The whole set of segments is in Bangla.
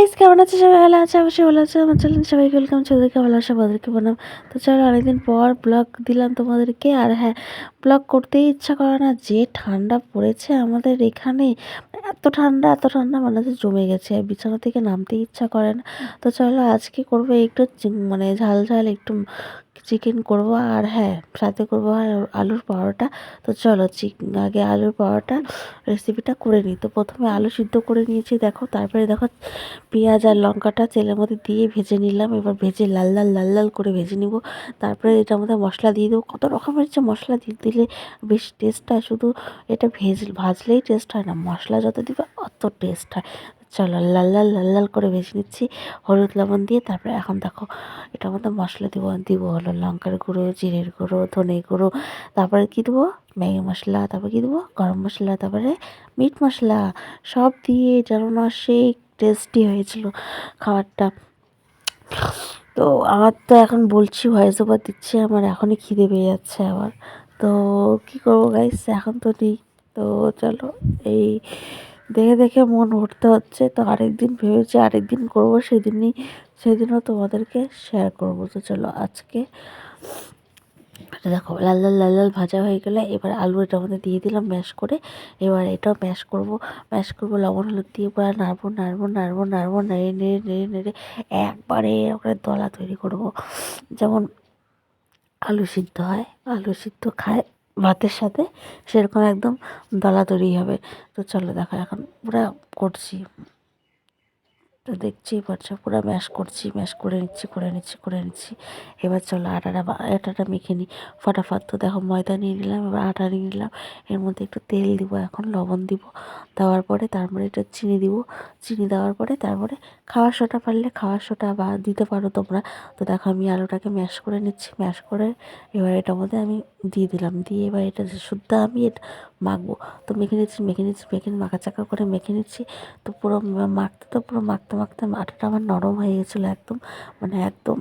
গাইস কেমন আছে সবাই? ভালো আছে? অবশ্যই ভালো আছে। আমার চ্যানেল সবাইকে ওয়েলকাম চৌধুরীকে ভালো আসা বদরকে বললাম তো চলো অনেকদিন পর ব্লগ দিলাম তোমাদেরকে। আর হ্যাঁ ব্লগ করতেই ইচ্ছা করে না। যে ঠান্ডা পড়েছে আমাদের এখানে এত ঠান্ডা এত ঠান্ডা মানে হচ্ছে জমে গেছে, বিছানা থেকে নামতেই ইচ্ছা করে না। তো চলো আজকে করব একটু মানে ঝাল ঝাল, একটু চিকেন করব আর হ্যাঁ সাথে করব আলুর পরোটা। তো চলো চিক, আগে আলুর পরোটা রেসিপিটা করে নিই। তো প্রথমে আলু সিদ্ধ করে নিয়েছি, দেখো। তারপরে দেখো পেঁয়াজ আর লঙ্কাটা তেলের মধ্যে দিয়ে ভেজে নিলাম। এবার ভেজে লাল লাল লাল লাল করে ভেজে নিব। তারপরে এটার মধ্যে মশলা দিয়ে দেবো। কত রকমের যে মশলা দিয়ে দিলে বেশ টেস্ট হয় শুধু এটা ভেজ, ভাজলেই টেস্ট হয় না, মশলা যত দিবে অত টেস্ট হয়। চলো লাল লাল লাল লাল করে ভেজে নিচ্ছি, হলুদ লবণ দিয়ে, তারপরে এখন দেখো এটার মধ্যে মশলা দিব দিব হলো লঙ্কার গুঁড়ো, জিরের গুঁড়ো, ধনে গুঁড়ো, তারপরে কী দেবো? ম্যাগি মশলা, তারপরে কী দেবো? গরম মশলা, তারপরে মিট মশলা, সব দিয়ে যেন না সেই টেস্টি হয়েছিল খাবারটা। তো আমার তো এখন বলছি ভয়েস ওভার দিচ্ছি, আমার এখনই খিদে পেয়ে যাচ্ছে আবার। তো কী করব গাইস এখন তো নেই। তো চলো, এই দেখে দেখে মন উঠতে হচ্ছে। তো আরেকদিন ভেবেছি আরেকদিন করব, সেদিনই, সেদিনও তোমাদেরকে শেয়ার করব। তো চলো, আজকে এটা দেখো, লাল লাল লাল লাল ভাজা হয়ে গেলে এবার আলু এটা মধ্যে দিয়ে দিলাম ম্যাশ করে। এবার এটাও ম্যাশ করব। ম্যাশ করব, লবণ, হলুদ দিয়ে এবার নাড়বো নাড়বো নাড়বো নাড়বো নেড়ে নেড়ে নেড়ে নেড়ে একবারে ওখানে দলা তৈরি করব। যেমন আলু সিদ্ধ হয়, আলু সিদ্ধ খায় ভাতের সাথে, সেরকম একদম দলা তৈরি হবে। তো চলো দেখো, এখন পুরা করছি। তো দেখছেই পারছ পুরো ম্যাশ করছি ম্যাশ করে নিচ্ছি করে নিচ্ছি করে নিচ্ছি। এবার চলো আটাটা আটাটা মেখে নিই। ফটাফট তো দেখো ময়দা নিয়ে নিলাম, এবার আটা নিয়ে নিলাম। এর মধ্যে একটু তেল দিব, এখন লবণ দিব। দেওয়ার পরে তারপরে এটা চিনি দিব। চিনি দেওয়ার পরে তারপরে খাওয়ার সোটা পারলে খাওয়ার সোটা বা দিতে পারো তোমরা। তো দেখো আমি আলুটাকে ম্যাশ করে নিচ্ছি ম্যাশ করে এবার এটার মধ্যে আমি দিয়ে দিলাম। দিয়ে এবার এটা শুদ্ধ আমি এটা মাখবো। তো মেখে নিচ্ছি মেখে নিচ্ছি, মেখে মাখা চাকা করে মেখে নিচ্ছি। তো পুরো মাখতে তো পুরো মাখতে মাখতে আটাটা আমার নরম হয়ে গেছিল একদম মানে একদম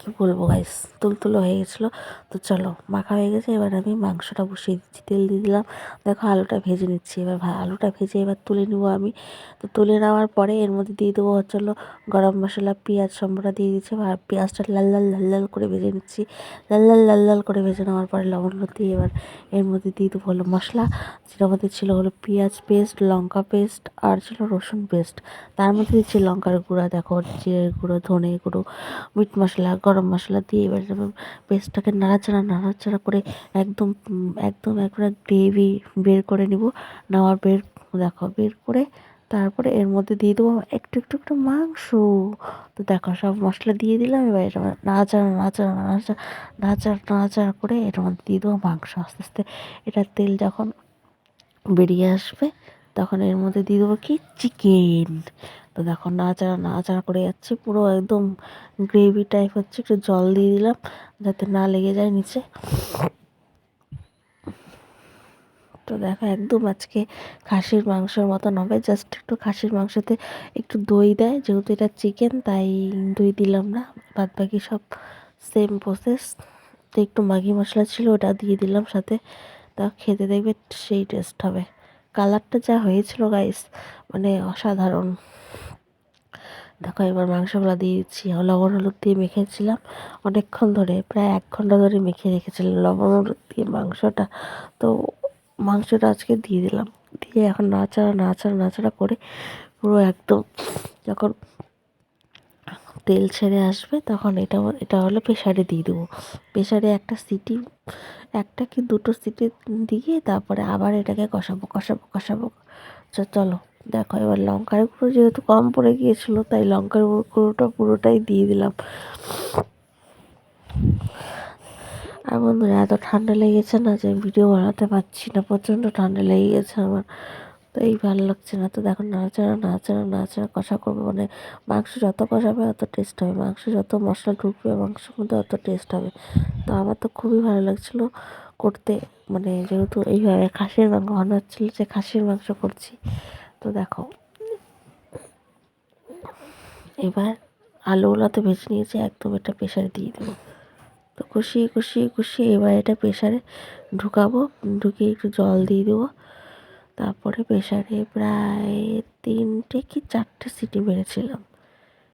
কী বলব গাইস তুলতুলো হয়ে গেছিল। তো চলো, মাখা হয়ে গেছে। এবার আমি মাংসটা বসিয়ে দিচ্ছি, তেল দিয়ে দিলাম। দেখো আলুটা ভেজে নিচ্ছি এবার আলুটা ভেজে এবার তুলে নেব আমি। তো তুলে নেওয়ার পরে এর মধ্যে দিয়ে দেবো হচ্ছে হলো গরম মশলা, পেঁয়াজ সম্বরা দিয়ে দিচ্ছি আর পেঁয়াজটা লাল লাল লাল লাল করে ভেজে নিচ্ছি। লাল লাল লাল লাল করে ভেজে নেওয়ার পরে লবণ দিয়ে এবার এর মধ্যে দিয়ে দেবো হলো মশলা। যেটার মধ্যে ছিল হলো পেঁয়াজ পেস্ট লঙ্কা পেস্ট আর ছিল রসুন পেস্ট তার মধ্যে দিচ্ছি লঙ্কার গুঁড়া। দেখো জিরের গুঁড়ো, ধনে গুঁড়ো, মিট মশলা গরম মশলা দিয়ে এবার পেস্টটাকে নাড়াচাড়া নাড়াচাড়া করে একদম একদম একবারে গ্রেভি বের করে নিব। নেওয়ার বের, দেখো, বের করে তারপরে এর মধ্যে দিয়ে দেবো একটু একটু একটু মাংস। তো দেখো, সব মশলা দিয়ে দিলাম, এবার এটা নাড়াচাড়া নাড়াচাড়া নাড়াচাড়া নাড়াচাড়া নাড়াচাড়া করে এটার মধ্যে দিয়ে দেবো মাংস। আস্তে আস্তে এটার তেল যখন বেরিয়ে আসবে তখন এর মধ্যে দিয়ে দেবো কি? চিকেন। তো দেখো নাড়াচাড়া নাড়াচাড়া করে যাচ্ছে, পুরো একদম গ্রেভি টাইপ হচ্ছে, একটু জল দিয়ে দিলাম, যাতে না লেগে যায় নিচে। তো দেখো একদম আজকে খাসির মাংসের মতন হবে জাস্ট একটু খাসির মাংসতে একটু দই দেয়, যেহেতু এটা চিকেন, তাই দই দিলাম না বাদ বাকি সব সেম প্রসেস তো একটু ম্যাগি মশলা ছিল, ওটা দিয়ে দিলাম সাথে। তা খেতে দেখবে সেই টেস্ট হবে। কালারটা যা হয়েছিল গাইস মানে অসাধারণ। দেখো, এবার মাংসগুলো দিয়ে দিচ্ছি লবণ হলুদ দিয়ে মেখেছিলাম অনেকক্ষণ ধরে, প্রায় এক ঘণ্টা ধরে মেখে রেখেছিলাম লবণ হলুদ দিয়ে মাংসটা। তো মাংসটা আজকে দিয়ে দিলাম, দিয়ে এখন নাচাড়া নাচাড়া নাচাড়া করে পুরো একদম যখন তেল ছেড়ে আসবে, তখন এটা এটা হলো প্রেশারে দিয়ে দেবো। প্রেশারে একটা সিটি, একটা কি দুটো সিটি দিয়ে তারপরে আবার এটাকে কষাবো কষাবো কষাবো। চলো, দেখো এবার লঙ্কার গুঁড়ো যেহেতু কম পড়ে গিয়েছিল, তাই লঙ্কার গুঁড়ো- গুঁড়োটা পুরোটাই দিয়ে দিলাম। আর বন্ধুরা, এত ঠান্ডা লেগেছে না যে ভিডিও বানাতে পারছি না, প্রচণ্ড ঠান্ডা লেগে গেছে আমার। তো এই ভালো লাগছে না। তো দেখো নাড়াচাড়া নাড়াচাড়া নাড়াচাড়া কষা করব মানে মাংস যত কষাবে অত টেস্ট হবে। মাংস যত মশলা ঢুকবে, মাংসের মধ্যে অত টেস্ট হবে। তো আমার তো খুবই ভালো লাগছিল করতে। মানে যেহেতু এইভাবে খাসির মাংস মনে হচ্ছিল যে খাসির মাংস করছি। তো দেখো, এবার আলুগুলো তো ভেজে নিয়েছি, একদম এটা প্রেশারে দিয়ে দেবো। তো কষিয়ে কষিয়ে কষিয়ে এবার এটা প্রেশারে ঢুকাবো। ঢুকিয়ে একটু জল দিয়ে দেবো। তারপরে প্রেশারে প্রায় তিনটে কি চারটে সিটি মেরেছিলাম।